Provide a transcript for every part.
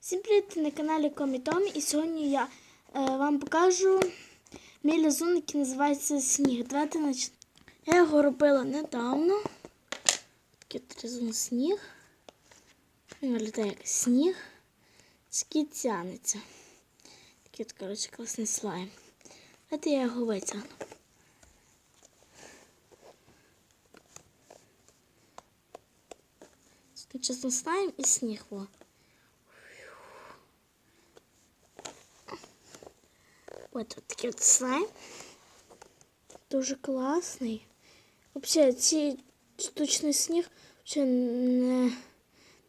Всім привіт на каналі Комітомі і сьогодні я е, вам покажу мій лізун, який називається Сніг. Давайте почнемо. Я його робила недавно. Такий от лізун сніг. Він виглядає як сніг. Такий тянеться. Такий от, коротше, класний слайм. Давайте я його витягну. Чесно, слайм і сніг. Во. От от такий от слайм. Дуже класний. Взагалі, цей штучний сніг взагалі не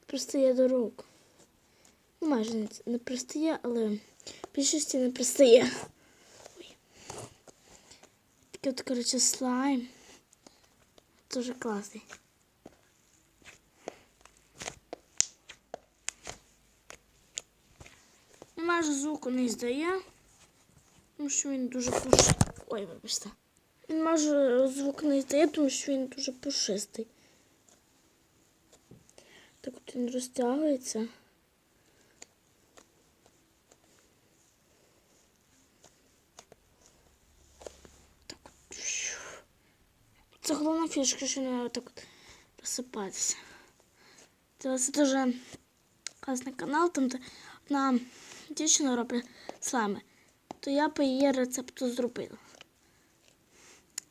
пристає до рук. Ну, майже не, пристає, але в більшості не пристає. Ой. Такий от, коротше, слайм. Дуже класний. Він майже звуку не здає. Тому що він дуже пушистий. Ой, вибачте. Він майже звук не здає, тому що він дуже пушистий. Так от він розтягується. Так от. Це головна фішка, що не так от розсипатися. Це дуже класний канал, там де одна дівчина робить слайми то я по її рецепту зробила.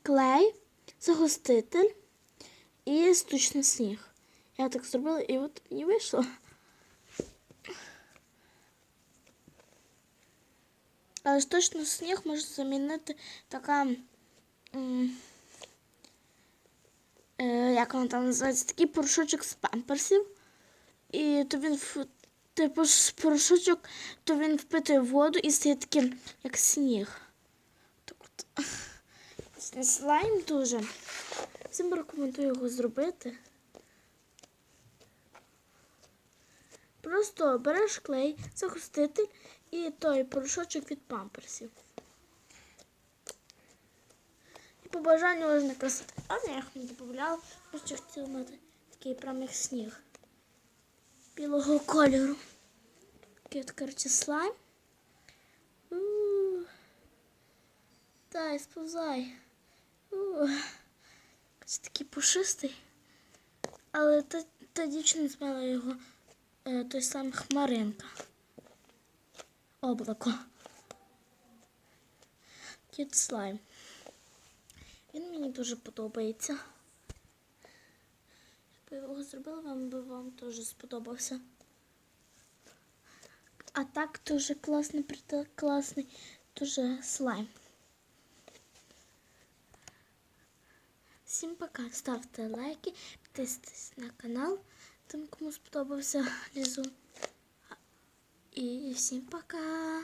Клей, загуститель і штучний сніг. Я так зробила і от і вийшло. Але штучний сніг може замінити така. е, Як вона там називається? Такий порошочок з памперсів. І то він типу порошочок, то він впитує воду і стає таким, як сніг. От. Слайм дуже. Всім рекомендую його зробити. Просто береш клей, загуститель і той порошочок від памперсів. І по бажанню можна красити. А я їх не додавала, просто хотіла мати такий прям як сніг білого кольору. Такий от, коротше, слайм. Дай, сповзай. У-у. Такий пушистий. Але та, та дівчина звала його е, той самий хмаринка. Облако. От слайм. Він мені дуже подобається. Якби його зробила, вам би вам теж сподобався. А так дуже класний, класний, дуже слайм. Всім пока. Ставте лайки, підписуйтесь на канал, тим, кому сподобався лізун. І всім пока.